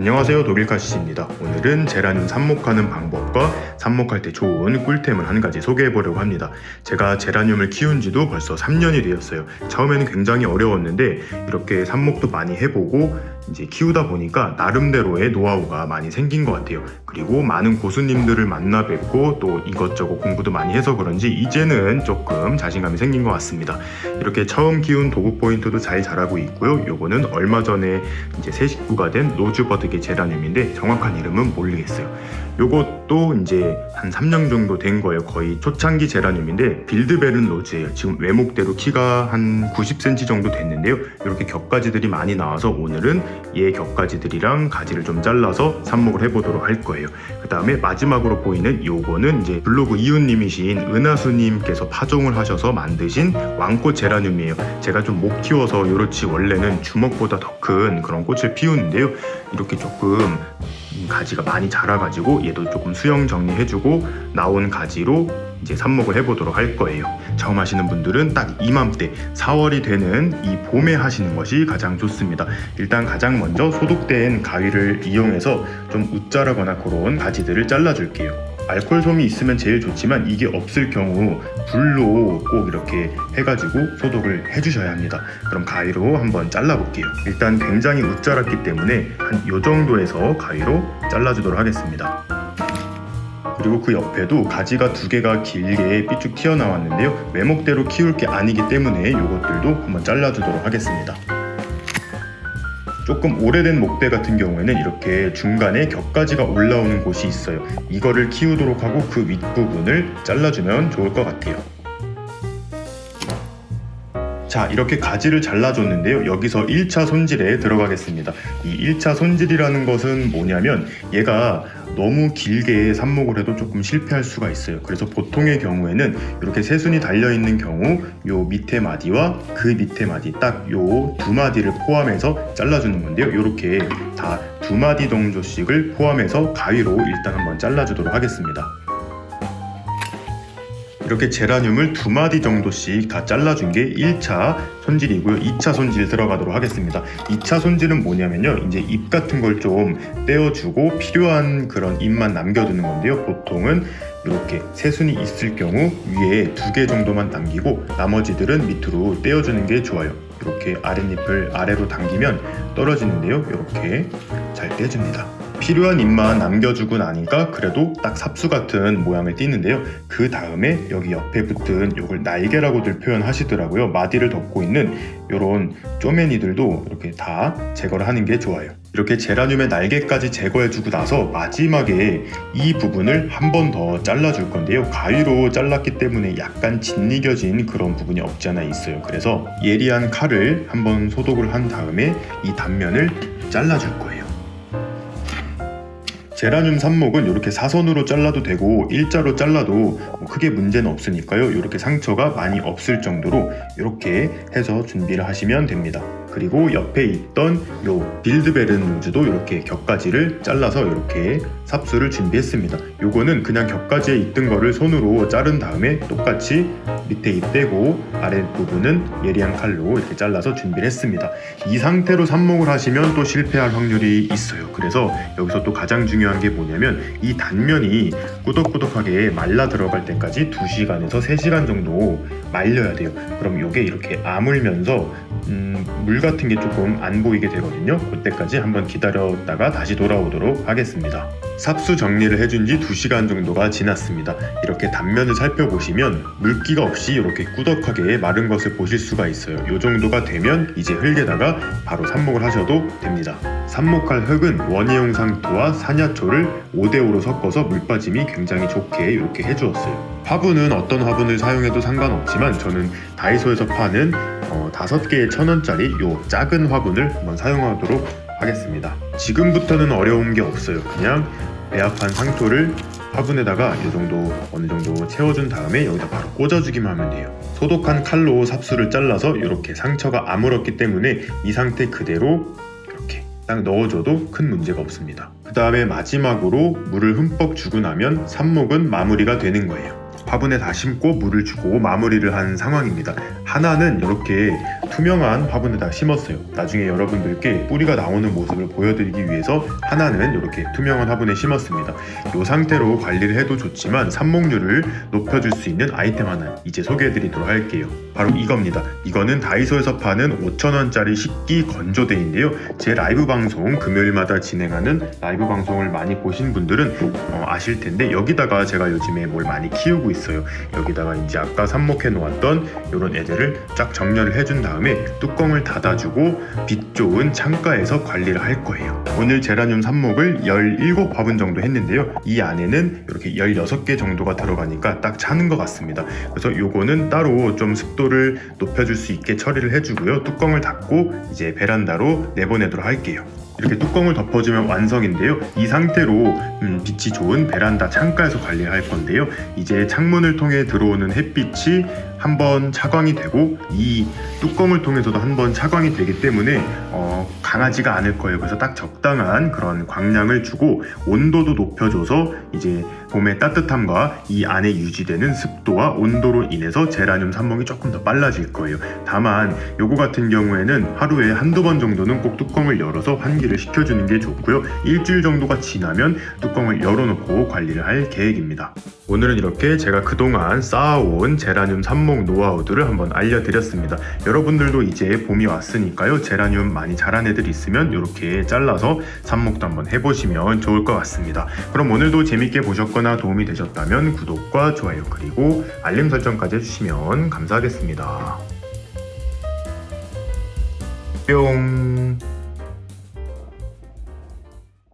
안녕하세요 독일카시입니다. 오늘은 제라늄 삽목하는 방법과 삽목할 때 좋은 꿀템을 한 가지 소개해 보려고 합니다. 제가 제라늄을 키운 지도 벌써 3년이 되었어요. 처음에는 굉장히 어려웠는데 이렇게 삽목도 많이 해보고 이제 키우다 보니까 나름대로의 노하우가 많이 생긴 것 같아요. 그리고 많은 고수님들을 만나 뵙고 또 이것저것 공부도 많이 해서 그런지 이제는 조금 자신감이 생긴 것 같습니다. 이렇게 처음 키운 도구 포인트도 잘 자라고 있고요. 요거는 얼마 전에 이제 새 식구가 된 로즈버드계 제라늄인데 정확한 이름은 모르겠어요. 요 것도 이제 한 3년 정도 된 거예요. 거의 초창기 제라늄인데 빌드베른 로즈예요. 지금 외목대로 키가 한 90cm 정도 됐는데요. 이렇게 격가지들이 많이 나와서 오늘은 얘 격가지들이랑 가지를 좀 잘라서 삽목을 해보도록 할 거예요. 그 다음에 마지막으로 보이는 요거는 이제 블로그 이웃님이신 은하수님께서 파종을 하셔서 만드신 왕꽃 제라늄이에요. 제가 좀 못 키워서 요렇지 원래는 주먹보다 더 큰 그런 꽃을 피우는데요. 이렇게 조금 음, 가지가 많이 자라가지고 얘도 조금 수영 정리해주고 나온 가지로 이제 삽목을 해보도록 할 거예요. 처음 하시는 분들은 딱 이맘때 4월이 되는 이 봄에 하시는 것이 가장 좋습니다. 일단 가장 먼저 소독된 가위를 이용해서 좀 웃자라거나 그런 가지들을 잘라줄게요. 알코올 솜이 있으면 제일 좋지만 이게 없을 경우 불로 꼭 이렇게 해가지고 소독을 해주셔야 합니다. 그럼 가위로 한번 잘라볼게요. 일단 굉장히 웃자랐기 때문에 한 요 정도에서 가위로 잘라주도록 하겠습니다. 그리고 그 옆에도 가지가 두 개가 길게 삐쭉 튀어나왔는데요. 외목대로 키울 게 아니기 때문에 이것들도 한번 잘라주도록 하겠습니다. 조금 오래된 목대 같은 경우에는 이렇게 중간에 격가지가 올라오는 곳이 있어요. 이거를 키우도록 하고 그 윗부분을 잘라주면 좋을 것 같아요. 자, 이렇게 가지를 잘라줬는데요. 여기서 1차 손질에 들어가겠습니다. 이 1차 손질이라는 것은 뭐냐면 얘가 너무 길게 삽목을 해도 조금 실패할 수가 있어요. 그래서 보통의 경우에는 이렇게 새순이 달려 있는 경우 요 밑에 마디와 그 밑에 마디 딱 요 두 마디를 포함해서 잘라주는 건데요. 이렇게 다 두 마디 정도씩을 포함해서 가위로 일단 한번 잘라주도록 하겠습니다. 이렇게 제라늄을 두 마디 정도씩 다 잘라준 게 1차 손질이고요. 2차 손질 들어가도록 하겠습니다. 2차 손질은 뭐냐면요. 이제 잎 같은 걸 좀 떼어주고 필요한 그런 잎만 남겨두는 건데요. 보통은 이렇게 새순이 있을 경우 위에 두 개 정도만 남기고 나머지들은 밑으로 떼어주는 게 좋아요. 이렇게 아랫잎을 아래로 당기면 떨어지는데요. 이렇게 잘 떼줍니다. 필요한 잎만 남겨주고 나니까 그래도 딱 삽수 같은 모양을 띠는데요. 그 다음에 여기 옆에 붙은 요걸 날개라고들 표현하시더라고요. 마디를 덮고 있는 요런 쪼매니들도 이렇게 다 제거를 하는 게 좋아요. 이렇게 제라늄의 날개까지 제거해주고 나서 마지막에 이 부분을 한 번 더 잘라줄 건데요. 가위로 잘랐기 때문에 약간 짓이겨진 그런 부분이 없지 않아 있어요. 그래서 예리한 칼을 한번 소독을 한 다음에 이 단면을 잘라줄 거예요. 제라늄 삽목은 이렇게 사선으로 잘라도 되고 일자로 잘라도 뭐 크게 문제는 없으니까요. 이렇게 상처가 많이 없을 정도로 이렇게 해서 준비를 하시면 됩니다. 그리고 옆에 있던 요 빌드베른 루즈도 이렇게 격가지를 잘라서 이렇게 삽수를 준비했습니다. 요거는 그냥 격가지에 있던 거를 손으로 자른 다음에 똑같이 밑에 잎 떼고 아래 부분은 예리한 칼로 이렇게 잘라서 준비를 했습니다. 이 상태로 삽목을 하시면 또 실패할 확률이 있어요. 그래서 여기서 또 가장 중요한 게 뭐냐면 이 단면이 꾸덕꾸덕하게 말라 들어갈 때까지 2시간에서 3시간 정도 말려야 돼요. 그럼 요게 이렇게 아물면서 음, 물 같은 게 조금 안 보이게 되거든요. 그때까지 한번 기다렸다가 다시 돌아오도록 하겠습니다. 삽수 정리를 해준 지 2시간 정도가 지났습니다. 이렇게 단면을 살펴보시면 물기가 없이 이렇게 꾸덕하게 마른 것을 보실 수가 있어요. 이 정도가 되면 이제 흙에다가 바로 삽목을 하셔도 됩니다. 삽목할 흙은 원예용 상토와 산야초를 5대5로 섞어서 물 빠짐이 굉장히 좋게 이렇게 해주었어요. 화분은 어떤 화분을 사용해도 상관없지만 저는 다이소에서 파는 어, 5개에 천 원짜리 요 작은 화분을 한번 사용하도록 하겠습니다. 지금부터는 어려운 게 없어요. 그냥 배합한 상토를 화분에다가 이 정도 어느 정도 채워준 다음에 여기다 바로 꽂아주기만 하면 돼요. 소독한 칼로 삽수를 잘라서 이렇게 상처가 아물었기 때문에 이 상태 그대로 이렇게 딱 넣어줘도 큰 문제가 없습니다. 그 다음에 마지막으로 물을 흠뻑 주고 나면 삽목은 마무리가 되는 거예요. 화분에 다 심고 물을 주고 마무리를 한 상황입니다. 하나는 이렇게 투명한 화분에 다 심었어요. 나중에 여러분들께 뿌리가 나오는 모습을 보여드리기 위해서 하나는 이렇게 투명한 화분에 심었습니다. 이 상태로 관리를 해도 좋지만 삽목률을 높여줄 수 있는 아이템 하나 이제 소개해드리도록 할게요. 바로 이겁니다. 이거는 다이소에서 파는 5,000원짜리 식기 건조대인데요. 제 라이브 방송 금요일마다 진행하는 라이브 방송을 많이 보신 분들은 어, 아실 텐데 여기다가 제가 요즘에 뭘 많이 키우고 있어요. 여기다가 이제 아까 삽목해 놓았던 이런 애들을 쫙 정렬을 해준 다음에 뚜껑을 닫아주고 빛 좋은 창가에서 관리를 할 거예요. 오늘 제라늄 삽목을 17화분 정도 했는데요. 이 안에는 이렇게 16개 정도가 들어가니까 딱 차는 것 같습니다. 그래서 요거는 따로 좀 습도 를 높여줄 수 있게 처리를 해주고요. 뚜껑을 닫고 이제 베란다로 내보내도록 할게요. 이렇게 뚜껑을 덮어주면 완성인데요. 이 상태로 음, 빛이 좋은 베란다 창가에서 관리를 할 건데요. 이제 창문을 통해 들어오는 햇빛이 한번 차광이 되고 이 뚜껑을 통해서도 한번 차광이 되기 때문에 어, 강하지가 않을 거예요. 그래서 딱 적당한 그런 광량을 주고 온도도 높여줘서 이제 봄의 따뜻함과 이 안에 유지되는 습도와 온도로 인해서 제라늄 산목이 조금 더 빨라질 거예요. 다만 요거 같은 경우에는 하루에 한두 번 정도는 꼭 뚜껑을 열어서 환기 를 시켜주는 게 좋고요. 일주일 정도가 지나면 뚜껑을 열어놓고 관리를 할 계획입니다. 오늘은 이렇게 제가 그동안 쌓아온 제라늄 삽목 노하우들을 한번 알려드렸습니다. 여러분들도 이제 봄이 왔으니까요. 제라늄 많이 자란 애들 있으면 이렇게 잘라서 삽목도 한번 해보시면 좋을 것 같습니다. 그럼 오늘도 재밌게 보셨거나 도움이 되셨다면 구독과 좋아요 그리고 알림 설정까지 해주시면 감사하겠습니다. 뿅